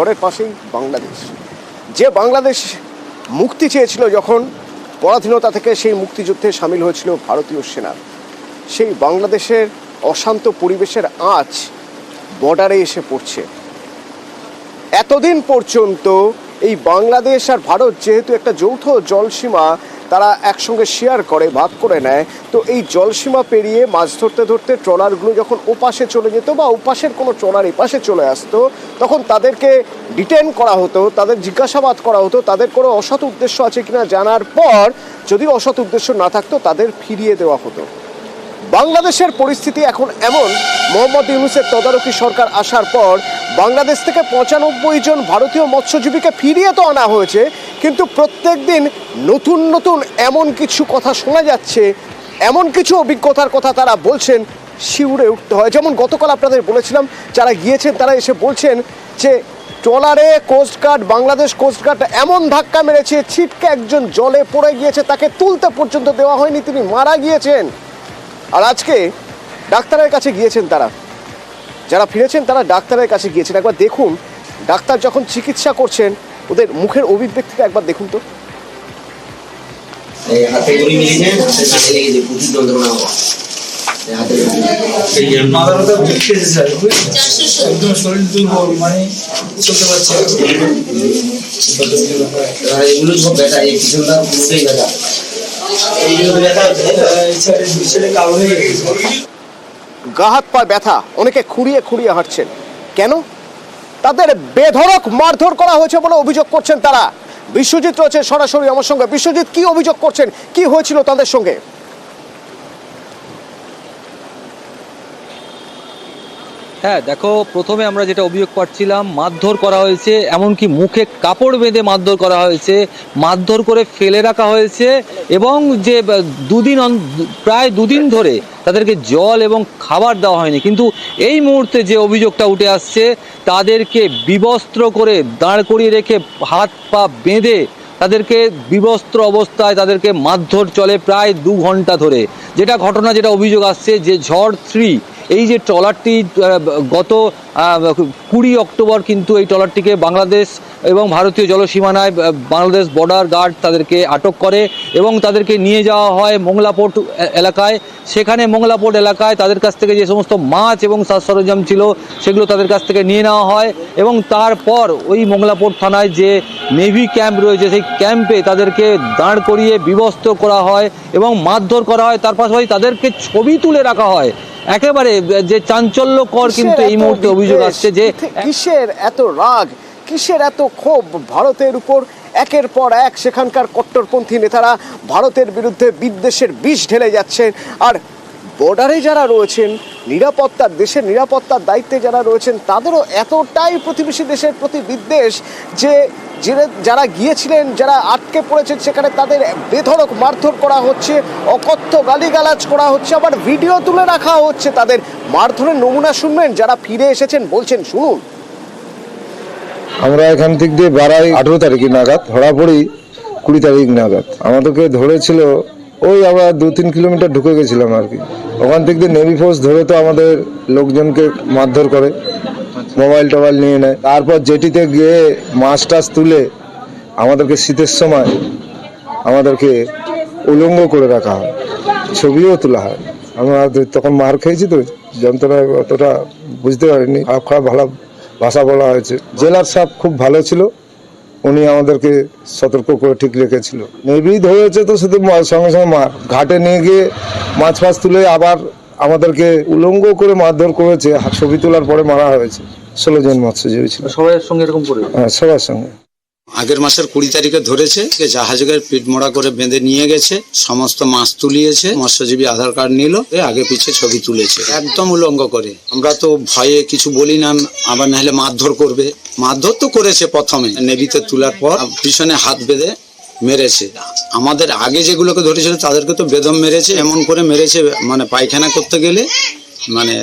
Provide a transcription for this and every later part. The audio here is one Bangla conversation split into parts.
ঘরের পাশেই বাংলাদেশ। যে বাংলাদেশ মুক্তি চেয়েছিল যখন পরাধীনতা থেকে সেই মুক্তিযুদ্ধে সামিল হয়েছিল ভারতীয় সেনা, সেই বাংলাদেশের অশান্ত পরিবেশের আঁচ বর্ডারে এসে পড়ছে। এতদিন পর্যন্ত এই বাংলাদেশ আর ভারত যেহেতু একটা যৌথ জলসীমা তারা একসঙ্গে শেয়ার করে, ভাগ করে নেয়। তো এই জলসীমা পেরিয়ে মাছ ধরতে ধরতে ট্রলারগুলো যখন ওপাশে চলে যেত বা ওপাশের কোনো ট্রলার এপাশে চলে আসতো, তখন তাদেরকে ডিটেন করা হতো, তাদের জিজ্ঞাসাবাদ করা হতো, তাদের কোনো অসৎ উদ্দেশ্য আছে কিনা জানার পর যদি অসৎ উদ্দেশ্য না থাকতো, তাদের ফিরিয়ে দেওয়া হতো। বাংলাদেশের পরিস্থিতি এখন এমন, মোহাম্মদ ইউনুসের তদারকি সরকার আসার পর বাংলাদেশ থেকে পঁচানব্বই জন ভারতীয় মৎস্যজীবীকে ফিরিয়ে তো আনা হয়েছে কিন্তু প্রত্যেক দিন নতুন নতুন এমন কিছু কথা শোনা যাচ্ছে, এমন কিছু অভিজ্ঞতার কথা তারা বলছেন, শিউরে উঠতে হয়। যেমন গতকাল আপনাদের বলেছিলাম, যারা গিয়েছেন তারা এসে বলছেন যে, ট্রলারে কোস্টগার্ড বাংলাদেশ কোস্টগার্ড এমন ধাক্কা মেরেছে, ছিটকে একজন জলে পড়ে গিয়েছে, তাকে তুলতে পর্যন্ত দেওয়া হয়নি, তিনি মারা গিয়েছেন। আর আজকে ডাক্তারের কাছে গিয়েছেন তারা। যারা ফিরেছেন তারা ডাক্তারের কাছে গিয়েছেন। একবার দেখুন, ডাক্তার যখন চিকিৎসা করছেন ওদের মুখের অভিব্যক্তিটা একবার দেখুন তো। হাতে মিলিয়ে হাতে প্রচুর যন্ত্রণা হওয়া। একদম শরীর দুর্বল মানে চলতে পারছে এগুলো সব ব্যথা এই পিছনটা পুরোটাই ব্যথা গা হাত পা ব্যথা অনেকে খুঁড়িয়ে খুঁড়িয়ে হাঁটছেন। কেন? তাদের বেধরক মারধর করা হয়েছে বলে অভিযোগ করছেন তারা। বিশ্বজিৎ রয়েছে সরাসরি আমার সঙ্গে। বিশ্বজিৎ, কি অভিযোগ করছেন? কি হয়েছিল তাদের সঙ্গে? হ্যাঁ দেখো, প্রথমে আমরা যেটা অভিযোগ পাচ্ছিলাম, মারধর করা হয়েছে, এমনকি মুখে কাপড় বেঁধে মারধর করা হয়েছে, মারধর করে ফেলে রাখা হয়েছে, এবং যে দুদিন প্রায় দুদিন ধরে তাদেরকে জল এবং খাবার দেওয়া হয়নি। কিন্তু এই মুহূর্তে যে অভিযোগটা উঠে আসছে, তাদেরকে বিবস্ত্র করে দাঁড় করিয়ে রেখে হাত পা বেঁধে তাদেরকে বিবস্ত্র অবস্থায় তাদেরকে মারধর চলে প্রায় দু ঘণ্টা ধরে। যেটা ঘটনা, যেটা অভিযোগ আসছে যে ঝড় থ্রি এই যে ট্রলারটি গত কুড়ি অক্টোবর কিন্তু এই ট্রলারটিকে বাংলাদেশ এবং ভারতীয় জলসীমানায় বাংলাদেশ বর্ডার গার্ড তাদেরকে আটক করে এবং তাদেরকে নিয়ে যাওয়া হয় মোংলা পোর্ট এ- এলাকায়। সেখানে মোংলা পোর্ট এলাকায় তাদের কাছ থেকে যে সমস্ত মাছ এবং সাজ সরঞ্জাম ছিল, সেগুলো তাদের কাছ থেকে নিয়ে নেওয়া হয় এবং তারপর ওই মোংলা পোর্ট থানায় যে নেভি ক্যাম্প রয়েছে, সেই ক্যাম্পে তাদেরকে দাঁড় করিয়ে বিবস্ত্র করা হয় এবং মারধর করা হয়। তার পাশাপাশি তাদেরকে ছবি তুলে রাখা হয়। একেবারে যে চাঞ্চল্যকর কিন্তু এই মুহূর্তে অভিযোগ আসছে যে কিসের এত রাগ? কিসের এত ক্ষোভ? ভারতের উপর একের পর এক সেখানকার কট্টরপন্থী নেতারা ভারতের বিরুদ্ধে বিদ্বেষের বিষ ঢেলে যাচ্ছেন। আর বর্ডারে যারা রয়েছেন, নিরাপত্তার দেশের নিরাপত্তার দায়িত্বে যারা রয়েছেন, তাদেরও এতটাই প্রতিবেশী দেশের প্রতি বিদ্বেষ যে যারা গিয়েছিলেন, যারা আটকে পড়েছেন, সেখানে তাদের বেধড়ক মারধর করা হচ্ছে, অকথ্য গালিগালাজ করা হচ্ছে, আবার ভিডিও তুলে রাখা হচ্ছে তাদের মারধরের নমুনা শুনবেন, যারা ফিরে এসেছেন, বলছেন, শুনুন। আমরা এখান থেকে দিয়ে বাড়াই আঠেরো তারিখ নাগাদ ধরা পড়ি কুড়ি তারিখ নাগাদ। আমাদেরকে ধরেছিল ওই আমরা দু তিন কিলোমিটার ঢুকে গেছিলাম আর কি। ওখান থেকে নেভি ফোর্স ধরে তো আমাদের লোকজনকে মারধর করে মোবাইল টোবাইল নিয়ে নেয়। তারপর জেটিতে গিয়ে মাছ টাছ তুলে আমাদেরকে শীতের সময় আমাদেরকে উলঙ্গ করে রাখা হয়, ছবিও তোলা হয়। আমরা তখন মার খেয়েছি তো যন্ত্রণা অতটা বুঝতে পারিনি। খারাপ খারাপ ভালো ভাষা বলা হয়েছে। জেলার সাপ খুব ভালো ছিল। উনি আমাদেরকে সতর্ক করে ঠিক রেখেছিল। নেভি হয়েছে তো শুধু সঙ্গে সঙ্গে মার ঘাটে নিয়ে গিয়ে মাছ ফাছ তুলে আবার আমাদেরকে উলঙ্গ করে মারধর করেছে। ছবি তোলার পরে মারা হয়েছে। ষোলো জন মৎস্যজীবী ছিল। সবাইয়ের সঙ্গে এরকম করে? হ্যাঁ সবার সঙ্গে। আগের মাসের কুড়ি তারিখে ধরেছে জাহাজে পিট মোড়া করে বেঁধে নিয়ে গেছে, সমস্ত মাছ তুলিয়েছে, মৎস্যজীবী আধার কার্ড নিল আগে পিছে ছবি তুলেছে। একদম উলঙ্গ করে। আমরা তো ভয়ে কিছু বলি না, আবার নাহলে মারধর করবে। মারধর তো করেছে প্রথমে। নেভিতে তোলার পর পিছনে হাত বেঁধে মেরেছে। আমাদের আগে যেগুলোকে ধরেছিল তাদেরকে তো বেদম মেরেছে, এমন করে মেরেছে মানে পায়খানা করতে গেলে মানে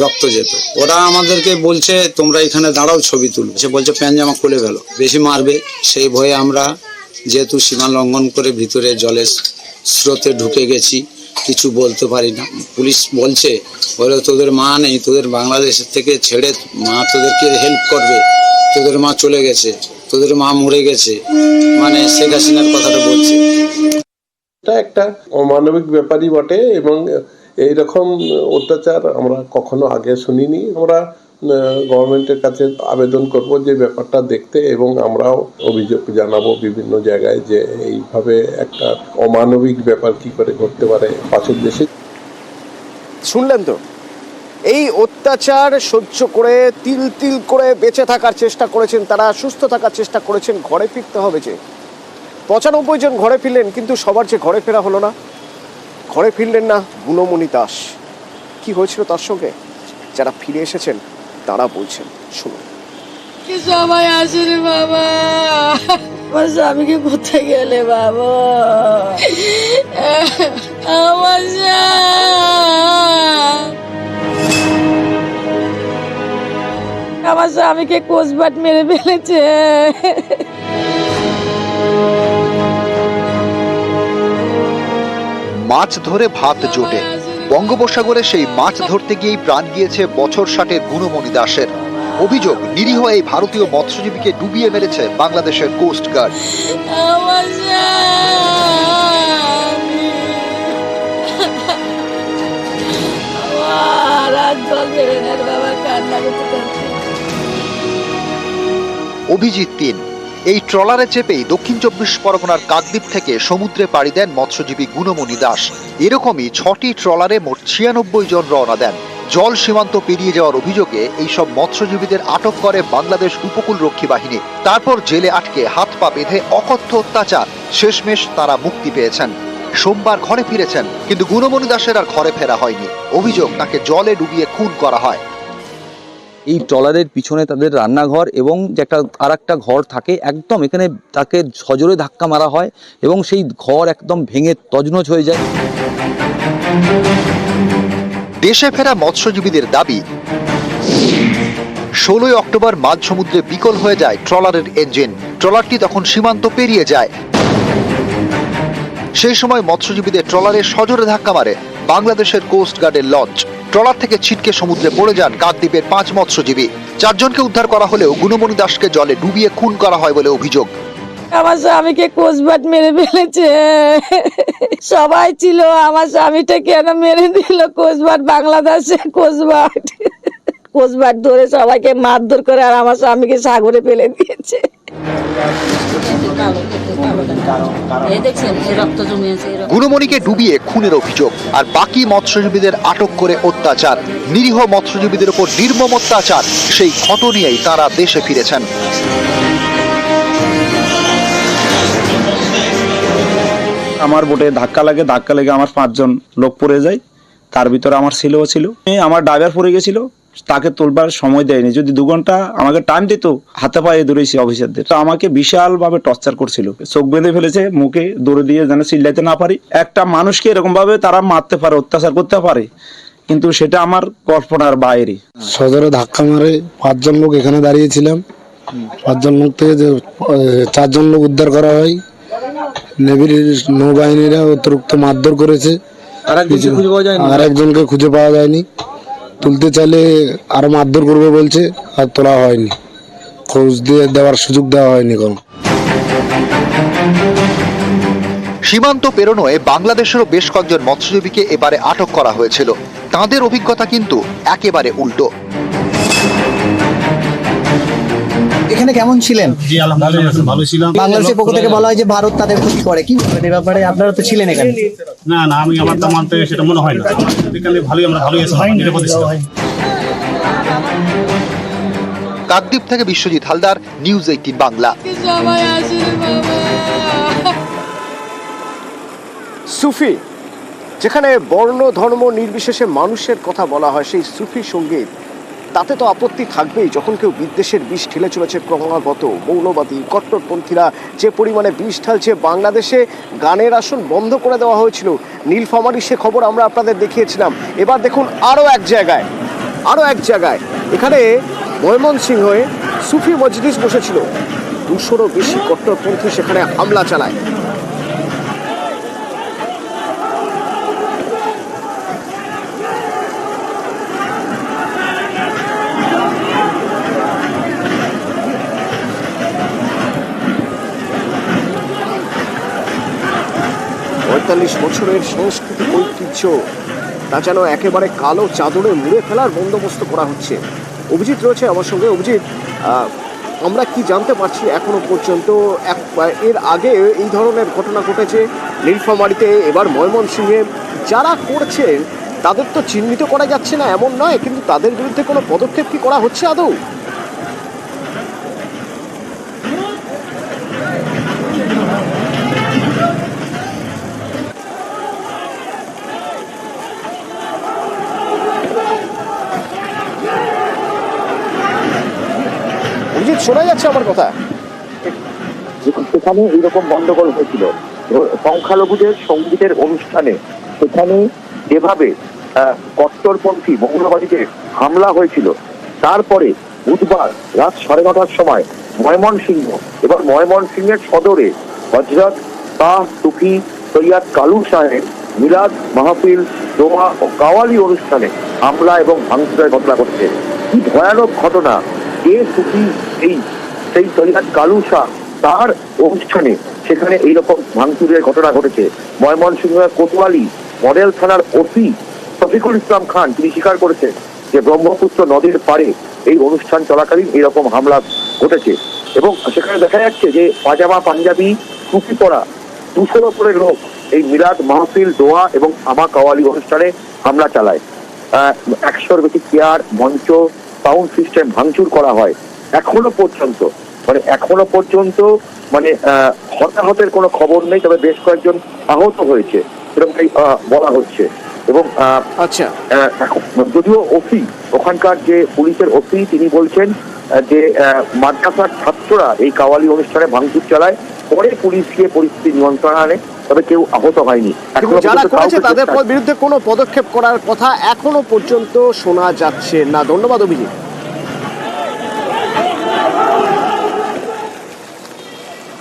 রক্ত যেত। ওরা আমাদেরকে বলছে, তোমরা এখানে দাঁড়াও, ছবি তুলবে সে বলছে, প্যান জামা খুলে ফেলো। বেশি মারবে। সেই ভয়ে আমরা যেহেতু সীমা লঙ্ঘন করে ভিতরে জলের স্রোতে ঢুকে গেছি, কিছু বলতে পারি না। পুলিশ বলছে, বলে, তোদের মা নেই, তোদের বাংলাদেশের থেকে ছেড়ে মা তোদেরকে হেল্প করবে। তোদের মা চলে গেছে, তোদের মা মরে গেছে। মানে শেখ হাসিনার কথাটা বলছে। এটা একটা অমানবিক ব্যাপারই বটে এবং এই রকম অত্যাচার আমরা কখনো আগে শুনিনি। আমরা গভর্নমেন্টের কাছে আবেদন করব যে ব্যাপারটা দেখতে এবং আমরাও অভিযোগ জানাব বিভিন্ন জায়গায় যে এইভাবে একটা অমানবিক ব্যাপার কি করে ঘটতে পারে পাশের দেশে। শুনলেন তো? এই অত্যাচার সহ্য করে, তিল তিল করে বেঁচে থাকার চেষ্টা করেছেন তারা, সুস্থ থাকার চেষ্টা করেছেন, ঘরে ফিরতে হবে যে। পঁচানব্বই জন ঘরে ফিরলেন, কিন্তু সবার যে ঘরে ফেরা হলো না। ঘরে ফিরলেন না গুণমণি দাস। কি হয়েছিল তার সঙ্গে? যারা ফিরে এসেছেন, তারা বলছেন, শুনুন। কি বাবা? স্বামীকে কোথায় গেলে বাবা? আমার আমার স্বামীকে কোচবাট মেরে ফেলেছে। মাছ ধরে ভাত জোটে। বঙ্গোপসাগরে সেই মাছ ধরতে গিয়েই প্রাণ গিয়েছে বছর ষাটের গুণমণি দাসের। অভিযোগ, নিরীহ এই ভারতীয় মৎস্যজীবীকে ডুবিয়ে মেরেছে বাংলাদেশের কোস্ট গার্ড। অভিজিৎ তিন। এই ট্রলারে চেপেই দক্ষিণ চব্বিশ পরগনার কাকদ্বীপ থেকে সমুদ্রে পাড়ি দেন মৎস্যজীবী গুণমণি দাস। এরকমই ছটি ট্রলারে মোট ছিয়ানব্বই জন রওনা দেন। জল সীমান্ত পেরিয়ে যাওয়ার অভিযোগে এইসব মৎস্যজীবীদের আটক করে বাংলাদেশ উপকূল রক্ষী বাহিনী। তারপর জেলে আটকে হাত পা বেঁধে অকথ্য অত্যাচার। শেষমেশ তারা মুক্তি পেয়েছেন। সোমবার ঘরে ফিরেছেন, কিন্তু গুণমণি দাসের আর ঘরে ফেরা হয়নি। অভিযোগ তাকে জলে ডুবিয়ে খুন করা হয়। এই ট্রলারের পিছনে তাদের রান্নাঘর এবং যে একটা আর একটা ঘর থাকে, একদম এখানে তাকে সজোরে ধাক্কা মারা হয় এবং সেই ঘর একদম ভেঙে তজনজ হয়ে যায়। দেশে ফেরা মৎস্যজীবীদের দাবি, ষোলোই অক্টোবর মাঝ সমুদ্রে বিকল হয়ে যায় ট্রলারের ইঞ্জিন ট্রলারটি তখন সীমান্ত পেরিয়ে যায়। সেই সময় মৎস্যজীবীদের ট্রলারে সজোরে ধাক্কা মারে বাংলাদেশের কোস্ট গার্ডের লঞ্চ ট্রলার থেকে ছিটকে সমুদ্রে পড়ে যান কাকদ্বীপের পাঁচ মৎস্যজীবী। চারজনকে উদ্ধার করা হলেও গুণমণি দাসকে জলে ডুবিয়ে খুন করা হয় বলে অভিযোগ। আমার স্বামীকে কোচবাট মেরে ফেলেছে। সবাই ছিল, আমার স্বামীটা কেন মেরে দিল? কোচবাট বাংলাদেশে কোচবাট কোচবাট ধরে সবাইকে মারধর করে আর আমার স্বামীকে সাগরে ফেলে দিয়েছে। গুণমণিকে ডুবিয়ে খুনের অভিযোগ আর বাকি মৎস্যজীবীদের আটক করে অত্যাচার। নিরীহ মৎস্যজীবীদের উপর নির্মম অত্যাচার, সেই ক্ষত নিয়েই তারা দেশে ফিরেছেন। আমার বোটে ধাক্কা লাগে, ধাক্কা লেগে আমার পাঁচজন লোক পড়ে যায়। তার ভিতরে আমার ছেলেও ছিল। আমার ড্রাইভার পড়ে গেছিল। তাকে তোলবার সময় দেয়নি। যদি দু ঘণ্টা আমাকে টাইম দিত হাতে পায়ে দৌড়েছি অফিসারদের তো আমাকে বিশাল ভাবে টর্চার করছিল। চোখ বেঁধে ফেলেছে মুখে দৌড়ে দিয়ে যেন চিল্লাইতে না পারি। একটা মানুষকে এরকম ভাবে তারা মারতে পারে অত্যাচার করতে পারে কিন্তু সেটা আমার কল্পনার বাইরে। সদরে ধাক্কা মারে পাঁচজন লোক এখানে দাঁড়িয়েছিলাম। পাঁচজন লোক থেকে যে চারজন লোক উদ্ধার করা হয়। নেভির নৌবাহিনীরা অতিরিক্ত মারধর করেছে। আর একজনকে খুঁজে পাওয়া যায়নি। তুলতে চাইলে আরও মারধর করবে বলছে, আর তোলা হয়নি। খোঁজ দিয়ে দেওয়ার সুযোগ দেওয়া হয়নি কোনো। সীমান্ত পেরোনোয় বাংলাদেশেরও বেশ কয়েকজন মৎস্যজীবীকে এবারে আটক করা হয়েছিল। তাদের অভিজ্ঞতা কিন্তু একেবারে উল্টো। এখানে কেমন ছিলেন? জি আলহামদুলিল্লাহ ভালো ছিলাম। বাংলাদেশের পক্ষ থেকে বলা হয় যে ভারত তাদের ক্ষতি করে। কি বলবেন এই ব্যাপারে আপনারা তো ছিলেন এখানে। না না আমি আমার তো মানতে সেটা মনে হয় না। এখানে ভালোই আমরা ভালোই আছি নিরাপদে কাকদ্বীপ থেকে বিশ্বজিৎ হালদার নিউজ এইটিন বাংলা। সুফি যেখানে বর্ণ ধর্ম নির্বিশেষে মানুষের কথা বলা হয় সেই সুফি সংগীত তাতে তো আপত্তি থাকবেই। যখন কেউ বিদ্বেষের বিষ ঢেলে চলেছে ক্রমাগত, মৌলবাদী, কট্টরপন্থীরা যে পরিমাণে বিষ ঢালছে বাংলাদেশে, গানের আসন বন্ধ করে দেওয়া হয়েছিল। নীলফামারি সে খবর আমরা আপনাদের দেখিয়েছিলাম। এবার দেখুন আরও এক জায়গায়, আরও এক জায়গায়। এখানে ময়মনসিংহে সুফি মজলিস বসেছিল। দুশোরও বেশি কট্টরপন্থী সেখানে হামলা চালায়। পঁয়তাল্লিশ বছরের সাংস্কৃতিক ঐতিহ্য, তা যেন একেবারে কালো চাদরে মুড়ে ফেলার বন্দোবস্ত করা হচ্ছে। অভিজিৎ রয়েছে আমার সঙ্গে। অভিজিৎ আমরা কি জানতে পারছি এখনও পর্যন্ত? এর আগে এই ধরনের ঘটনা ঘটেছে নীলফামারিতে। এবার ময়মনসিংহে যারা করছেন তাদের তো চিহ্নিত করা যাচ্ছে না, এমন নয়, কিন্তু তাদের বিরুদ্ধে কোনো পদক্ষেপ কি করা হচ্ছে আদৌ? শোনা যাচ্ছে আমার কথা? সেখানে এইরকম গন্ডগোল হয়েছিল। সংখ্যালঘুদের সঙ্গীতের অনুষ্ঠানে সেখানে যেভাবে কট্টরপন্থী মৌলবাদীতে হামলা হয়েছিল, তারপরে বুধবার রাত সাড়ে নটার সময় ময়মনসিংহ এবার ময়মনসিংহের সদরে হজরত শাহ সুফি সৈয়াদ কালু সাহেব, মিলাদ মাহফিল, দোয়া ও কাওয়ালি অনুষ্ঠানে হামলা এবং ভাঙচুরের ঘটনা ঘটছে। কি ভয়ানক ঘটনা যে সুফি এই, সেই সৈয়াদ কালু শাহ তার অনুষ্ঠানে, সেখানে এইরকম ভাঙচুরের ঘটনা ঘটেছে। ময়মনসিংহের কোতোয়ালি মডেল থানার ওসি শফিকুল ইসলাম খান, তিনি স্বীকার করেছেন যে ব্রহ্মপুত্র নদীর পাড়ে এই অনুষ্ঠান চলাকালীন এরকম হামলা ঘটেছে। এবং সেখানে দেখা যাচ্ছে যে পাজামা পাঞ্জাবি, টুপি পরা দুশোর ওপরে লোক এই মিলাদ মাহফিল, দোয়া এবং আমা কাওয়ালি অনুষ্ঠানে হামলা চালায়। একশোর বেশি চেয়ার, মঞ্চ সাউন্ড সিস্টেম ভাঙচুর করা হয় এখনও পর্যন্ত। মানে এখনও পর্যন্ত মানে হতাহতের কোনো খবর নেই তবে বেশ কয়েকজন আহত হয়েছে এরকমটাই বলা হচ্ছে। এবং আচ্ছা। যদিও ওসি ওখানকার যে পুলিশের ওসি তিনি বলছেন যে মাদ্রাসার ছাত্ররা এই কাওয়ালি অনুষ্ঠানে ভাঙচুর চালায় পরে পুলিশ গিয়ে পরিস্থিতি নিয়ন্ত্রণ আনে। তবে কেউ আহত হয়নি। যারা করেছে তাদের বিরুদ্ধে কোনো পদক্ষেপ করার কথা এখনও পর্যন্ত শোনা যাচ্ছে না। ধন্যবাদ অভিজিৎ।